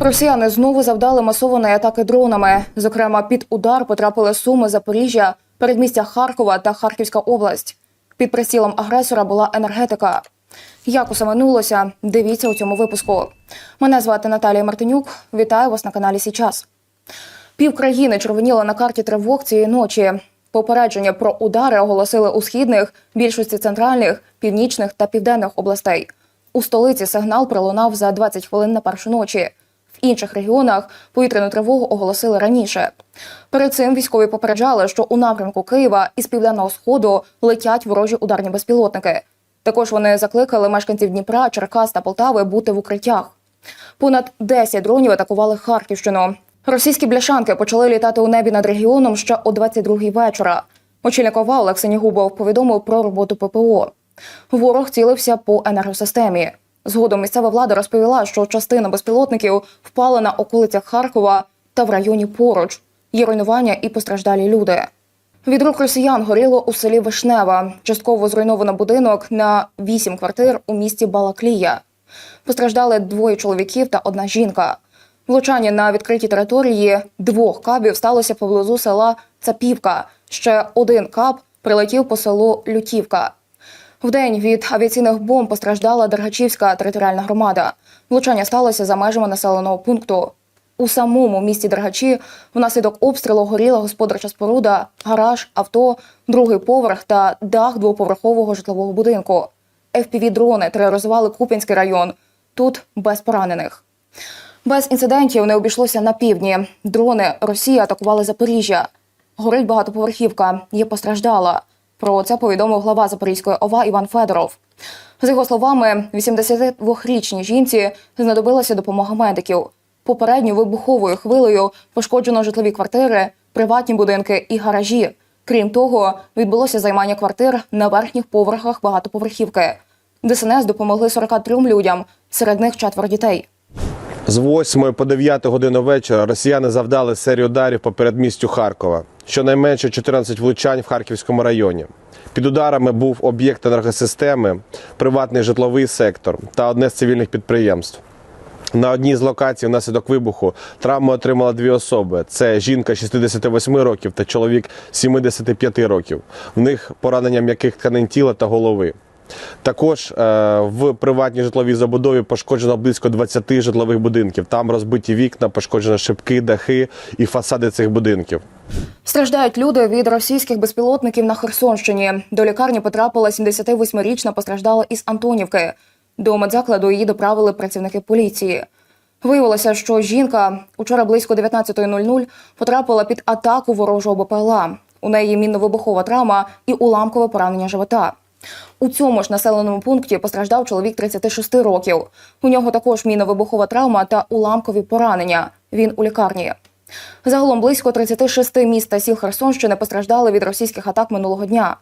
Росіяни знову завдали масованої атаки дронами. Зокрема, під удар потрапили Суми, Запоріжжя, передмістя Харкова та Харківська область. Під прицілом агресора була енергетика. Як усе минулося, дивіться у цьому випуску. Мене звати Наталія Мартинюк. Вітаю вас на каналі Січас. Пів країни червоніло на карті тривог цієї ночі. Попередження про удари оголосили у східних, більшості центральних, північних та південних областей. У столиці сигнал пролунав за 20 хвилин на першу ночі. Інших регіонах повітряну тривогу оголосили раніше. Перед цим військові попереджали, що у напрямку Києва із південного сходу летять ворожі ударні безпілотники. Також вони закликали мешканців Дніпра, Черкас та Полтави бути в укриттях. Понад 10 дронів атакували Харківщину. Російські бляшанки почали літати у небі над регіоном ще о 22-й вечора. Очільник ОВА Олег Синігубов повідомив про роботу ППО. Ворог цілився по енергосистемі. Згодом місцева влада розповіла, що частина безпілотників впала на околицях Харкова та в районі поруч. Є руйнування і постраждалі люди. Від рук росіян горіло у селі Вишнева. Частково зруйновано будинок на вісім квартир у місті Балаклія. Постраждали двоє чоловіків та одна жінка. Влучання на відкритій території двох кабів сталося поблизу села Цапівка. Ще один каб прилетів по селу Лютівка. Вдень від авіаційних бомб постраждала Дергачівська територіальна громада. Влучання сталося за межами населеного пункту. У самому місті Дергачі внаслідок обстрілу горіла господарча споруда, гараж, авто, другий поверх та дах двоповерхового житлового будинку. FPV-дрони тероризували Куп'янський район. Тут без поранених. Без інцидентів не обійшлося на півдні. Дрони Росії атакували Запоріжжя. Горить багатоповерхівка, є постраждала. Про це повідомив глава Запорізької ОВА Іван Федоров. За його словами, 82-річній жінці знадобилася допомога медиків. Попередньо вибуховою хвилею пошкоджено житлові квартири, приватні будинки і гаражі. Крім того, відбулося займання квартир на верхніх поверхах багатоповерхівки. ДСНС допомогли 43 людям, серед них четверо дітей. З 8 по 9 годину вечора росіяни завдали серію ударів по передмістю Харкова. Щонайменше 14 влучань в Харківському районі. Під ударами був об'єкт енергосистеми, приватний житловий сектор та одне з цивільних підприємств. На одній з локацій внаслідок вибуху травму отримали дві особи: це жінка 68 років та чоловік 75 років. В них поранення м'яких тканин тіла та голови. Також е, в приватній житловій забудові пошкоджено близько 20 житлових будинків. Там розбиті вікна, пошкоджено шибки, дахи і фасади цих будинків. Страждають люди від російських безпілотників на Херсонщині. До лікарні потрапила 78-річна постраждала із Антонівки. До медзакладу її доправили працівники поліції. Виявилося, що жінка учора близько 19.00 потрапила під атаку ворожого БПЛА. У неї мінно-вибухова травма і уламкове поранення живота. У цьому ж населеному пункті постраждав чоловік 36 років. У нього також мінно-вибухова травма та уламкові поранення. Він у лікарні. Загалом близько 36 міст та сіл Херсонщини постраждали від російських атак минулого дня.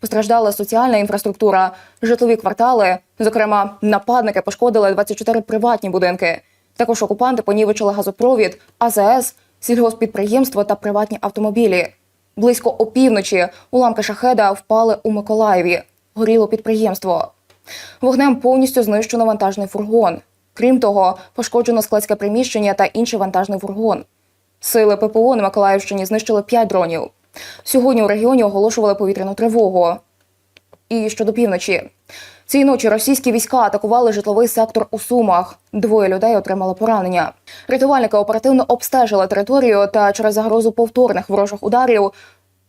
Постраждала соціальна інфраструктура, житлові квартали. Зокрема, нападники пошкодили 24 приватні будинки. Також окупанти понівечили газопровід, АЗС, сільгоспідприємства та приватні автомобілі. Близько опівночі уламки шахеда впали у Миколаєві. Горіло підприємство. Вогнем повністю знищено вантажний фургон. Крім того, пошкоджено складське приміщення та інший вантажний фургон. Сили ППО на Миколаївщині знищили 5 дронів. Сьогодні у регіоні оголошували повітряну тривогу. І щодо півночі. Цієї ночі російські війська атакували житловий сектор у Сумах. Двоє людей отримали поранення. Рятувальники оперативно обстежили територію та через загрозу повторних ворожих ударів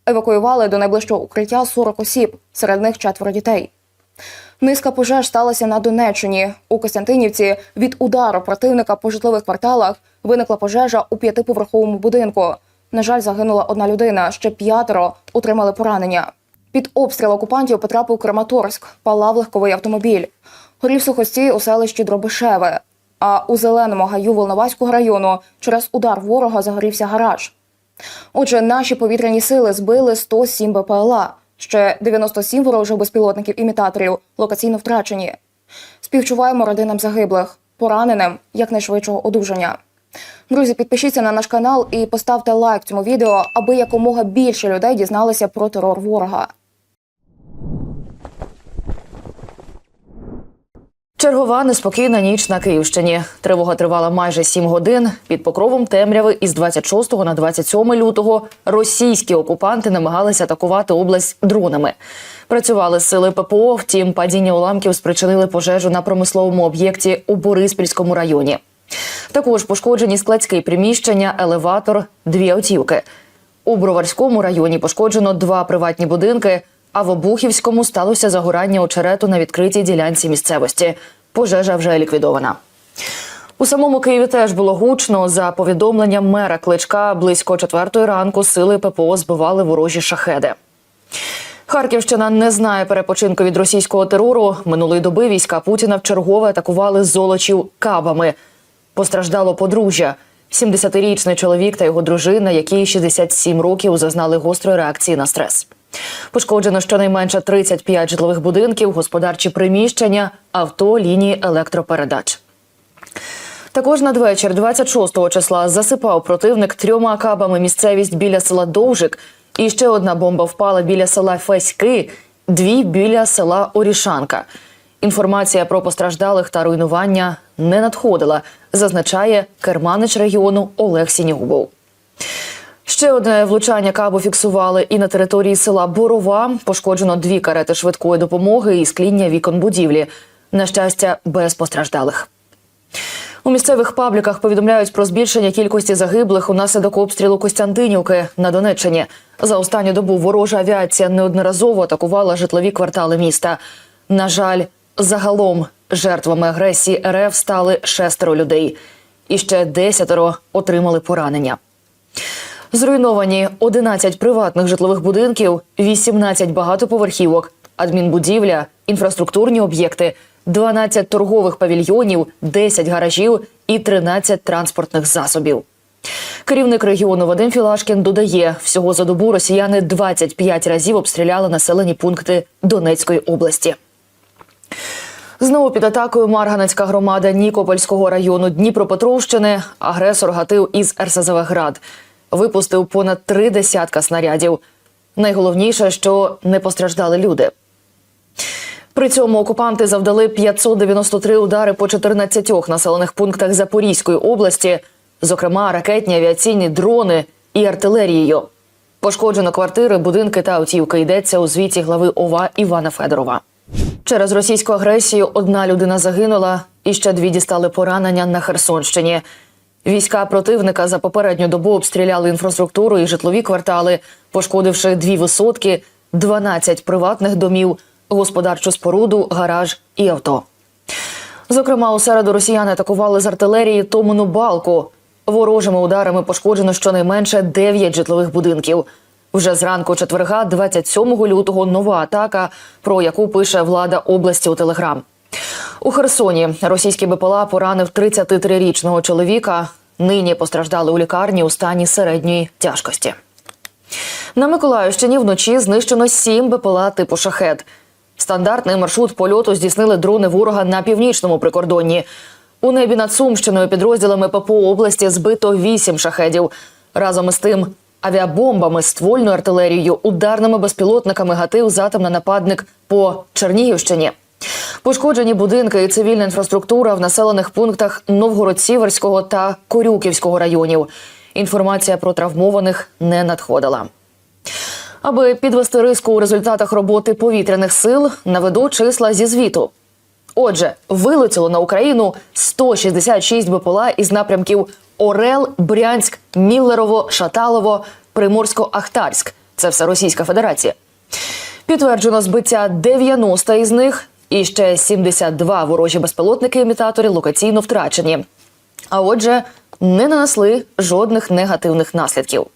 евакуювали до найближчого укриття 40 осіб, серед них четверо дітей. Низка пожеж сталася на Донеччині. У Костянтинівці від удару противника по житлових кварталах виникла пожежа у п'ятиповерховому будинку. На жаль, загинула одна людина, ще п'ятеро отримали поранення. Під обстріл окупантів потрапив Краматорськ, палав легковий автомобіль. Горів сухостій у селищі Дробишеве. А у зеленому гаю Волноваського району через удар ворога загорівся гараж. Отже, наші повітряні сили збили 107 БПЛА. Ще 97 ворожих безпілотників імітаторів локаційно втрачені. Співчуваємо родинам загиблих, пораненим якнайшвидшого одужання. Друзі, підпишіться на наш канал і поставте лайк цьому відео, аби якомога більше людей дізналися про терор ворога. Чергова неспокійна ніч на Київщині. Тривога тривала майже сім годин. Під покровом темряви із 26 на 27 лютого російські окупанти намагалися атакувати область дронами. Працювали сили ППО, втім падіння уламків спричинили пожежу на промисловому об'єкті у Бориспільському районі. Також пошкоджені складські приміщення, елеватор, дві автівки. У Броварському районі пошкоджено два приватні будинки, а в Обухівському сталося загорання очерету на відкритій ділянці місцевості. Пожежа вже ліквідована. У самому Києві теж було гучно. За повідомленням мера Кличка, близько четвертої ранку сили ППО збивали ворожі шахеди. Харківщина не знає перепочинку від російського терору. Минулої доби війська Путіна вчергове атакували золочів кабами. Постраждало подружжя. 70-річний чоловік та його дружина, які 67 років зазнали гострої реакції на стрес. Пошкоджено щонайменше 35 житлових будинків, господарчі приміщення, авто, лінії електропередач. Також надвечір 26 числа засипав противник трьома кабами місцевість біля села Довжик. І ще одна бомба впала біля села Феськи, дві біля села Орішанка. Інформація про постраждалих та руйнування не надходила, зазначає керманич регіону Олег Сінігубов. Ще одне влучання кабу фіксували і на території села Борова. Пошкоджено дві карети швидкої допомоги і скління вікон будівлі. На щастя, без постраждалих. У місцевих пабліках повідомляють про збільшення кількості загиблих унаслідок обстрілу Костянтинівки на Донеччині. За останню добу ворожа авіація неодноразово атакувала житлові квартали міста. На жаль, загалом жертвами агресії РФ стали шестеро людей, і ще десятеро отримали поранення. Зруйновані 11 приватних житлових будинків, 18 багатоповерхівок, адмінбудівля, інфраструктурні об'єкти, 12 торгових павільйонів, 10 гаражів і 13 транспортних засобів. Керівник регіону Вадим Філашкін додає, всього за добу росіяни 25 разів обстріляли населені пункти Донецької області. Знову під атакою Марганецька громада Нікопольського району Дніпропетровщини агресор гатив із РСЗВ «Град». Випустив понад три десятка снарядів. Найголовніше, що не постраждали люди. При цьому окупанти завдали 593 удари по 14 населених пунктах Запорізької області, зокрема ракетні авіаційні дрони і артилерією. Пошкоджено квартири, будинки та автівки. Йдеться у звіті глави ОВА Івана Федорова. Через російську агресію одна людина загинула, і ще дві дістали поранення на Херсонщині. Війська противника за попередню добу обстріляли інфраструктуру і житлові квартали, пошкодивши дві висотки, 12 приватних домів, господарчу споруду, гараж і авто. Зокрема, у середу росіяни атакували з артилерії Томину балку. Ворожими ударами пошкоджено щонайменше 9 житлових будинків. Вже зранку четверга, 27 лютого, нова атака, про яку пише влада області у телеграм. У Херсоні російський БПЛА поранив 33-річного чоловіка. Нині постраждали у лікарні у стані середньої тяжкості. На Миколаївщині вночі знищено сім БПЛА типу шахет. Стандартний маршрут польоту здійснили дрони ворога на північному прикордонні. У небі над Сумщиною підрозділами ППО області збито вісім шахедів. Разом із тим, авіабомбами, ствольною артилерією, ударними безпілотниками гатив затемний нападник по Чернігівщині. Пошкоджені будинки і цивільна інфраструктура в населених пунктах Новгород-Сіверського та Корюківського районів. Інформація про травмованих не надходила. Аби підвести риску у результатах роботи повітряних сил, наведу числа зі звіту. Отже, вилетіло на Україну 166 БПЛА із напрямків Орел, Брянськ, Міллерово, Шаталово, Приморсько-Ахтарськ. Це все Російська Федерація. Підтверджено збиття 90 із них, і ще 72 ворожі безпілотники-імітатори локаційно втрачені. А отже, не нанесли жодних негативних наслідків.